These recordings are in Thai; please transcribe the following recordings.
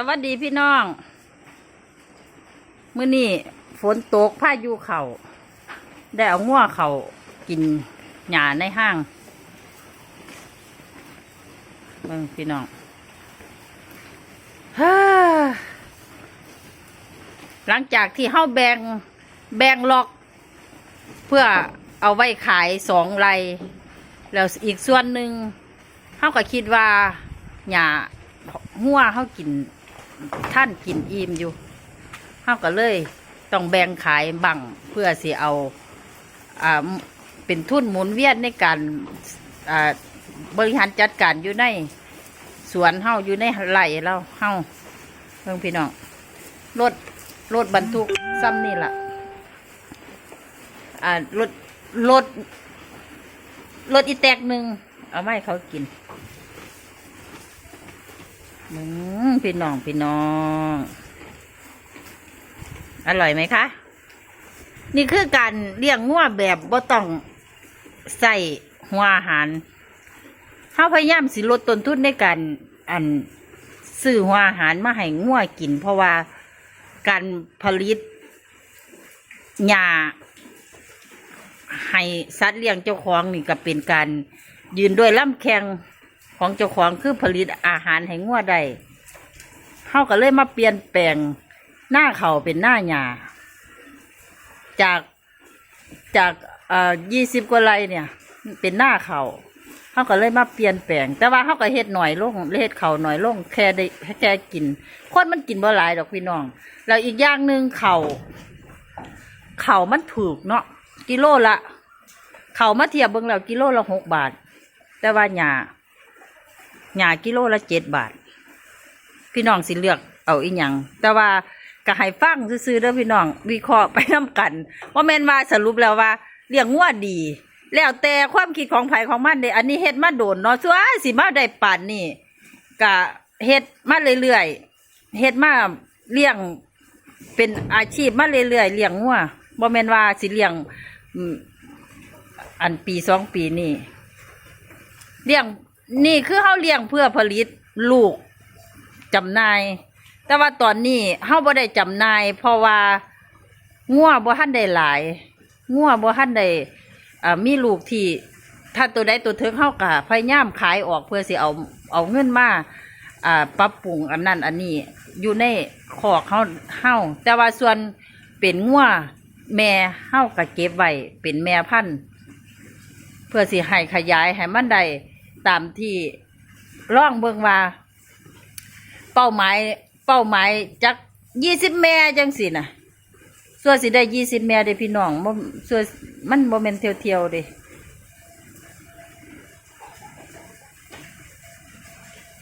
สวัสดีพี่น้องมื้อนี้ฝนตกพายุเขาได้เอาง่วเขากินหญ้าในห้างเบิ่งพี่น้องฮหลังจากที่เฮาแบ่งแบ่งล็อก เพื่อเอาไว้ขายสองไรแล้วอีกส่วนหนึ่งเฮาก็คิดว่าหญ้าหัวเฮากิน ท่านกินอิ่มอยู่เฮาก็เลยต้องแบ่งขายบังเพื่อสิเอาอ่าเป็นทุนหมุนเวียนในการอ่าบริหารจัดการอยู่ในสวนเฮาอยู่ในไร่เราเฮาเพิ่งพี่น้องรถรถบรรทุกซ้ำนี่ละอ่ารถรถรถอีแตกหนึ่งเอาไม่เขากิน อืมพี่น้องพี่น้อง อร่อยไหมคะ นี่คือการเลี้ยงงัวแบบบ่ต้องใส่หัวอาหารเขาพยายามสิลดต้นทุนในการอันซื้อหัวอาหารมาให้งัวกิน เพราะว่าการผลิตหญ้าให้สัตว์เลี้ยงเจ้าของนี่ก็เป็นการยืนด้วยลำแข้ง ของเจ้าของคือผลิตอาหารให้งัวได้เขาก็เลยมาเปลี่ยนแปลงหน้าเขาเป็นหน้าหญ้าจากจากเอ่อยี่สิบกว่าไรเนี่ย เป็นหน้าเขาเขาก็เลยมาเปลี่ยนแปลง แต่ว่าเขาก็เฮ็ดหน่อยลงเฮ็ดเขาหน่อยลงแค่ได้แค่กิน คนมันกินบ่หลายดอกพี่น้อง แล้วอีกอย่างหนึ่งเขาเขามันถูกเนาะกิโลละเขามาเทียบเบิ่งแล้วกิโลละหกบาท แต่ว่าหญ้า หยากิโลละเจ็ดบาท พี่น้องสิเลือกเอาอีหยังแต่ว่าก็ให้ฟังซื่อๆเด้อพี่น้อง วิเคราะห์ไปน้กันว่าแม่นว่าสรุปแล้วว่าเลี้ยงงัวดี แล้วแต่ความคิดของไผของมันเด้อันนี้เฮ็ดมาโดนเนาะส่วสิมาได้ป่านนี่ก็เฮ็ดมาเรื่อยๆเฮ็ดมาเลี้ยงเป็นอาชีพมาเรื่อยๆเลี้ยงงัวบ่แม่นว่าสิเลี้ยงอันปีสองปีนี่เลี้ยง นี่คือเขาเลี้ยงเพื่อผลิตลูกจำหนาย แต่ว่าตอนนี้เขาบ่ได้จำหนาย เพราะว่างัวบ่ทันได้หลายงัวบ่ทันได้มีลูกที่ ถ้าตัวใดตัวเทิงเขาก็พยายามขายออกเพื่อสิเอาเอาเงินมาปรับปรุงอันนั้นอันนี้อยู่ในคอกเขาเฮาแต่ว่าส่วนเป็นงัวแม่เฮาก็เก็บไว้เป็นแม่พันธุ์เพื่อสิให้ขยายให้มันได้ ตามที่ร่องเบิงว่า เป้าหมาย เป้าหมายจักยี่สิบแม่จังสินะส่วนสิได้ยี่สิบแม่เด้พี่น้องบ่ส่วนมันโมเมนเที่ยวเด้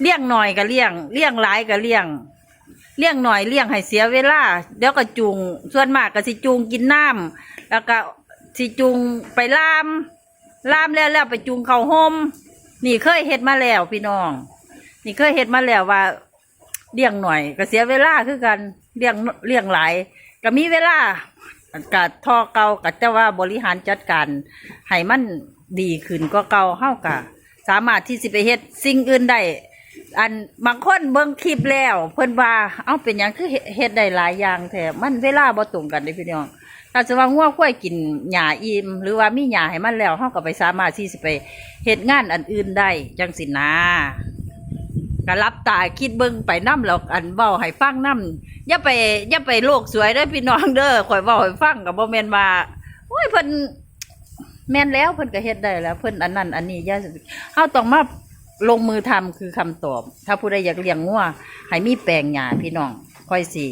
เลี้ยงหน่อยก็เลี้ยงเลี้ยงหลายก็เลี้ยงเลี้ยงหน่อยเลี้ยงให้เสียเวลาเดี๋ยวก็จูงส่วนมากก็สิจูงกินน้ำแล้วก็สิจูงไปล่ามล่ามแล้วแล้วไปจูงเขาห่ม นี่เคยเฮ็ดมาแล้วพี่น้อง นี่เคยเฮ็ดมาแล้วว่าเลี้ยงหน่อย ก็เสียเวลาคือกันเลี้ยงเลี้ยงหลายก็มีเวลากะทอเก่าก็แต่ว่าบริหารจัดการให้มันดีขึ้นก็เก่าเฮากะสามารถที่สิไปเฮ็ดสิ่งอื่นได้อันบางคนเบิ่งคลิปแล้ว เพิ่นว่า เอ้าเป็นหยังคือเฮ็ดเฮ็ดได้หลายอย่างแท้มันเวลาบ่ตรงกันเด้พี่น้อง ถ้าจะว่างัวควยกินหญ้าอิ่มหรือว่ามีหญ้าให้มันแล้วเฮาก็ไปสามารถที่สิไปเฮ็ดงานอันอื่นได้จังสินะก็รับตาคิดเบิ่งไปนำแล้วอันเว้าให้ฟังนำอย่าไปอย่าไปโลกสวยเด้อพี่น้องเด้อข่อยเว้าให้ฟังก็บ่แม่นว่าโอ้ยเพิ่นแม่นแล้วเพิ่นก็เฮ็ดได้แล้ว เพิ่นอันนั้นอันนี้ย่าเฮาต้องมาลงมือทำคือคำตอบ ถ้าผู้ใดอยากเลี้ยงงัวให้มีแปลงหญ้าพี่น้องค่อยสิ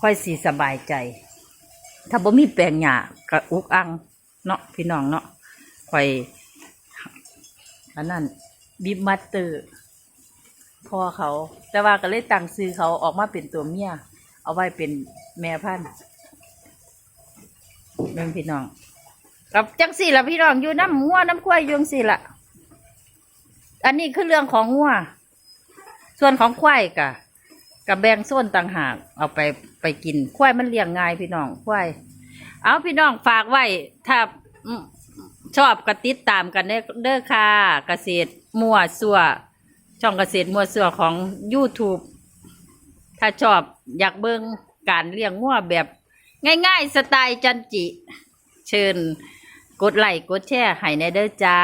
ค่อยสิสบายใจ ถ้าบ่มีแปลงหญ้าก็อุกอังเนาะพี่น้องเนาะข่อยอันนั้นบิบมัตเตอร์พ่อเขา แต่ว่าก็เลยตั้งซื้อเขาออกมาเป็นตัวเมีย เอาไว้เป็นแม่พันธุ์เบิ่งพี่น้องกับจังสี่ละพี่น้องอยู่น้ำงัวน้ำควายยุงสี่ละอันนี้คือเรื่องของงัวส่วนของควายกะ กับแบงโซนต่างหาก เอาไปไปกินควายมันเลี้ยงง่ายพี่น้องควายเอาพี่น้องฝากไว้ ถ้าชอบก็ติดตามกันเด้อเด้อค่ะเกษตรมั่วซั่วช่องเกษตรมั่วซั่วของ YouTube ถ้าชอบอยากเบิ่งการเลี้ยงงัวแบบ ง่ายๆ สไตล์จันจิ เชิญกดไลค์กดแชร์ให้ในเด้อจ้า